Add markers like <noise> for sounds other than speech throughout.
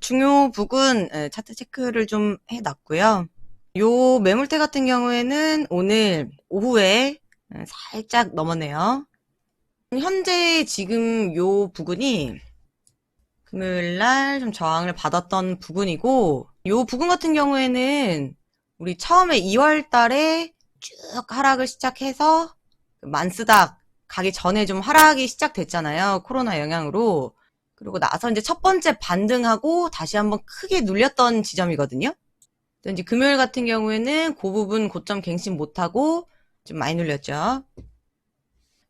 중요 부근 에, 차트 체크를 좀 해놨고요. 요 매물대 같은 경우에는 오늘 오후에 에, 살짝 넘었네요. 현재 지금 요 부근이 금요일날 좀 저항을 받았던 부분이고 요 부분 같은 경우에는 우리 처음에 2월 달에 쭉 하락을 시작해서 만스닥 가기 전에 좀 하락이 시작됐잖아요. 코로나 영향으로. 그리고 나서 이제 첫 번째 반등하고 다시 한번 크게 눌렸던 지점이거든요. 또 이제 금요일 같은 경우에는 그 부분 고점 갱신 못하고 좀 많이 눌렸죠.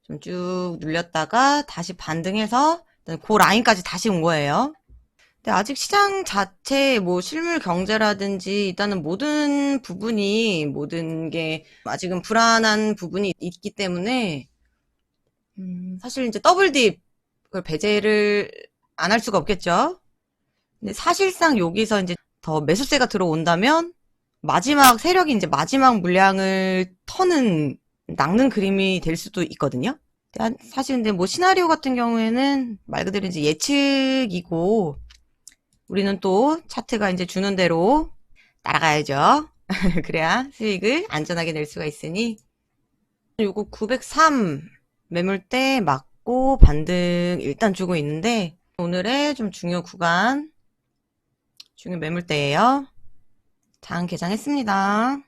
좀 쭉 눌렸다가 다시 반등해서 그 라인까지 다시 온 거예요. 근데 아직 시장 자체 뭐 실물 경제라든지 일단은 모든 부분이 모든 게 아직은 불안한 부분이 있기 때문에 음, 사실 이제 더블 딥 그걸 배제를 안 할 수가 없겠죠. 근데 사실상 여기서 이제 더 매수세가 들어온다면 마지막 세력이 이제 마지막 물량을 터는 낚는 그림이 될 수도 있거든요. 사실 근데 뭐 시나리오 같은 경우에는 말 그대로 이제 예측이고 우리는 또 차트가 이제 주는 대로 따라가야죠. <laughs> 그래야 수익을 안전하게 낼 수가 있으니 요거 903 매물대 맞고 반등 일단 주고 있는데 오늘의 좀 중요 구간 중요 매물대예요. 장 개장했습니다.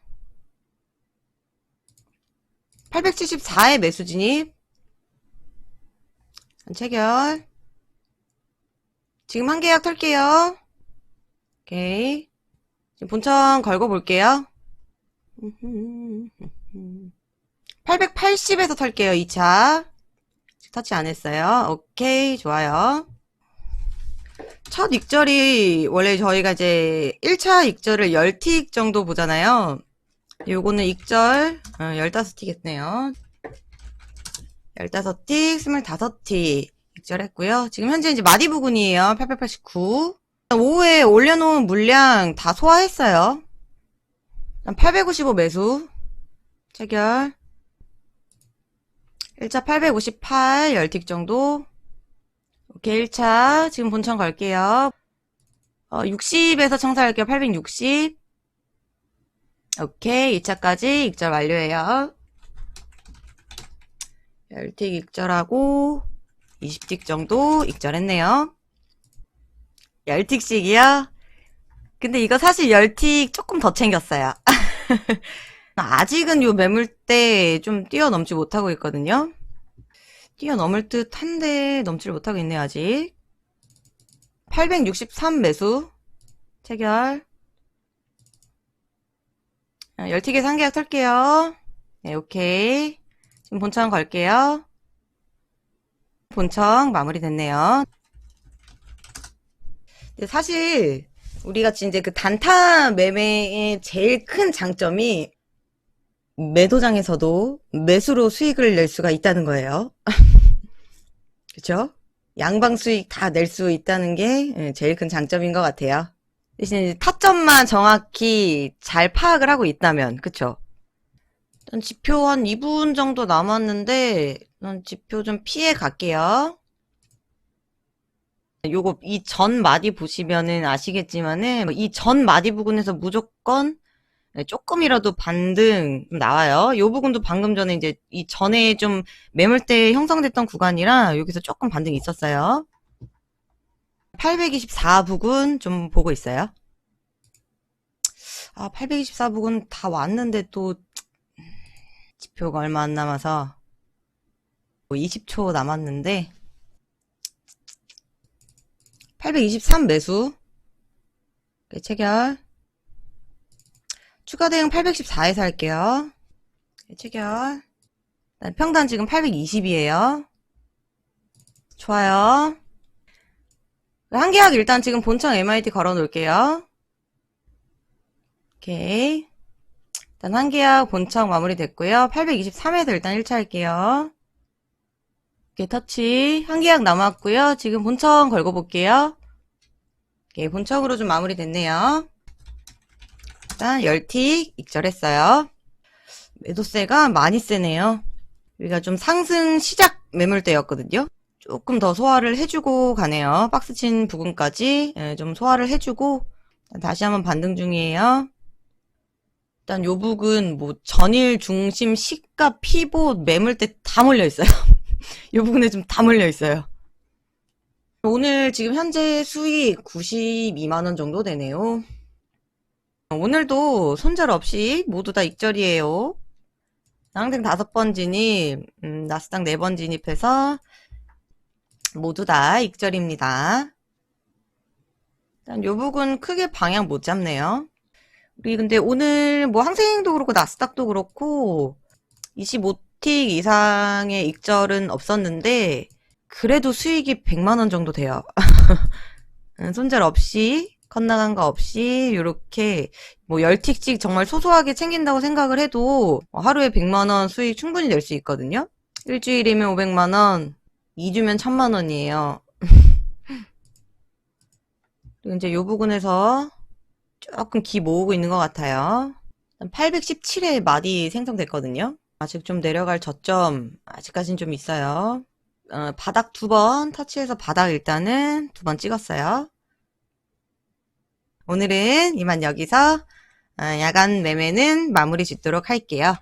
874의 매수 진입 체결 지금 한 계약 털게요. 오케이. 지금 본청 걸고 볼게요. <laughs> 880에서 털게요, 2차. 터치 안 했어요. 오케이, 좋아요. 첫 익절이, 원래 저희가 이제 1차 익절을 10틱 정도 보잖아요. 요거는 익절, 어, 15틱 했네요. 15틱, 25틱. 익절했고요. 지금 현재 이제 마디 부근이에요. 889. 오후에 올려놓은 물량 다 소화했어요. 855 매수. 체결. 1차 858, 10틱 정도. 오케이, 1차. 지금 본청 걸게요. 어, 60에서 청사할게요. 860. 오케이, 2차까지 익절 완료해요. 10틱 익절하고, 20틱 정도 익절했네요. 10틱씩이요? 근데 이거 사실 10틱 조금 더 챙겼어요. <laughs> 아직은 요 매물대 좀 뛰어넘지 못하고 있거든요. 뛰어넘을 듯 한데 넘지를 못하고 있네요, 아직. 863 매수. 체결. 10틱에 상계약 털게요. 네, 오케이. 지금 본청 걸게요. 본청 마무리 됐네요. 사실 우리가 이제 그 단타 매매의 제일 큰 장점이 매도장에서도 매수로 수익을 낼 수가 있다는 거예요. <laughs> 그렇죠? 양방 수익 다 낼 수 있다는 게 예, 제일 큰 장점인 것 같아요. 대신 타점만 정확히 잘 파악을 하고 있다면, 그쵸? 일단 지표 한 2분 정도 남았는데, 난 지표 좀 피해 갈게요. 요거 이 전 마디 보시면은 아시겠지만은 이 전 마디 부분에서 무조건 조금이라도 반등 나와요. 요 부분도 방금 전에 이제 이 전에 좀 매물대 형성됐던 구간이라 여기서 조금 반등이 있었어요. 824 부근 좀 보고 있어요. 아, 824 부근 다 왔는데 또 지표가 얼마 안 남아서 20초 남았는데 823 매수 체결 추가 대응 814에서 할게요 체결 평단 지금 820이에요 좋아요 한 계약 일단 지금 본청 MIT 걸어 놓을게요 오케이 일단 한 계약 본청 마무리 됐고요 823에서 일단 1차 할게요 오케이, 터치. 한 계약 남았고요. 지금 본청 걸고 볼게요. 오케이, 본청으로 좀 마무리 됐네요. 일단 10틱 익절했어요. 매도세가 많이 세네요. 우리가 좀 상승 시작 매물대였거든요. 조금 더 소화를 해주고 가네요. 박스 친 부분까지 예, 좀 소화를 해주고 다시 한번 반등 중이에요. 일단 요 부분 뭐 전일 중심 시가 피봇 매물대 다 몰려 있어요. <laughs> 요 부분에 좀 다 몰려 있어요. 오늘 지금 현재 수익 92만 원 정도 되네요. 오늘도 손절 없이 모두 다 익절이에요. 항등 다섯 번 진입, 음, 나스닥 네 번 진입해서 모두 다 익절입니다. 일단 요 부분 크게 방향 못 잡네요. 우리 근데 오늘 뭐 항생도 그렇고 나스닥도 그렇고 25틱 이상의 익절은 없었는데 그래도 수익이 100만 원 정도 돼요. 음, <laughs> 손절 없이 컷나간 거 없이 이렇게 뭐 10틱씩 정말 소소하게 챙긴다고 생각을 해도 하루에 100만 원 수익 충분히 낼 수 있거든요. 일주일이면 500만 원, 2주면 1000만 원이에요. <laughs> 그리고 이제 요 부분에서 조금 기 모으고 있는 것 같아요. 817회 마디 생성됐거든요. 아직 좀 내려갈 저점 아직까진 좀 있어요. 어, 바닥 두 번 터치해서 바닥 일단은 두 번 찍었어요. 오늘은 이만 여기서 어, 야간 매매는 마무리 짓도록 할게요.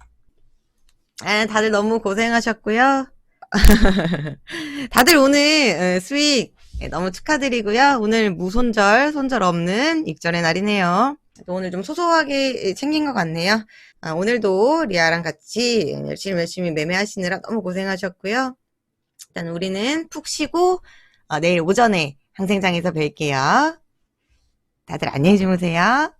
아, 다들 너무 고생하셨고요. <laughs> 다들 오늘 어, 수익 너무 축하드리고요. 오늘 무손절, 손절 없는 익절의 날이네요. 오늘 좀 소소하게 챙긴 것 같네요. 아, 오늘도 리아랑 같이 열심히 열심히 매매하시느라 너무 고생하셨고요. 일단 우리는 푹 쉬고 어, 내일 오전에 항생장에서 뵐게요. 다들 안녕히 주무세요.